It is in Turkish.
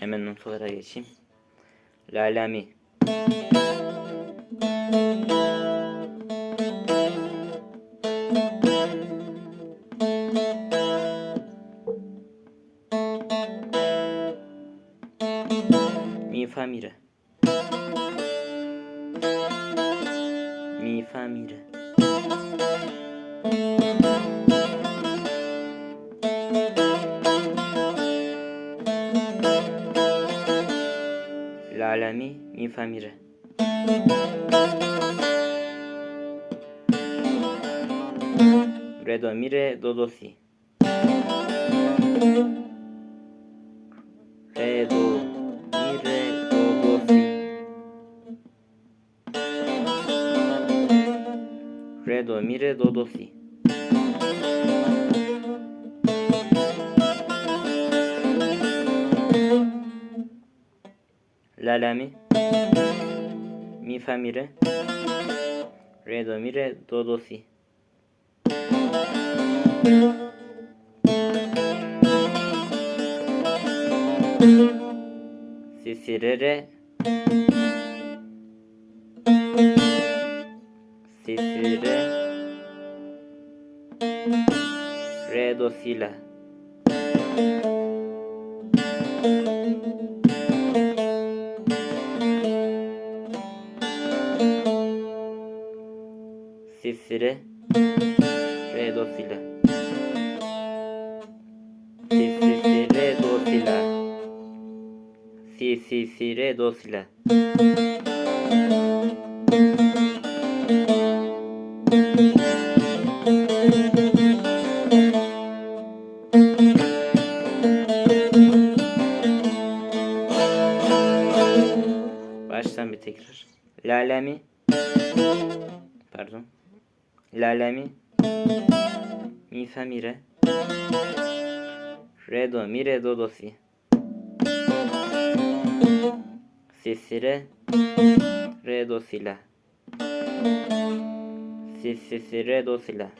Hemen notalara geçeyim. La la mi mi fa mi re. Mi do mi re do do si. Re do mi re do do La la mi. Mi fa mi re. Re do mi re do do si. Si si re re. Si si re. Re do si la. Si si re. Re do si la. Si si si re do si la. Si si si re do si la. Baştan bir tekrar. La la mi. Pardon. La la mi. Mi fa mi re. Re do mi re do do si. Si si re. Re do si la. Si si si re do si la.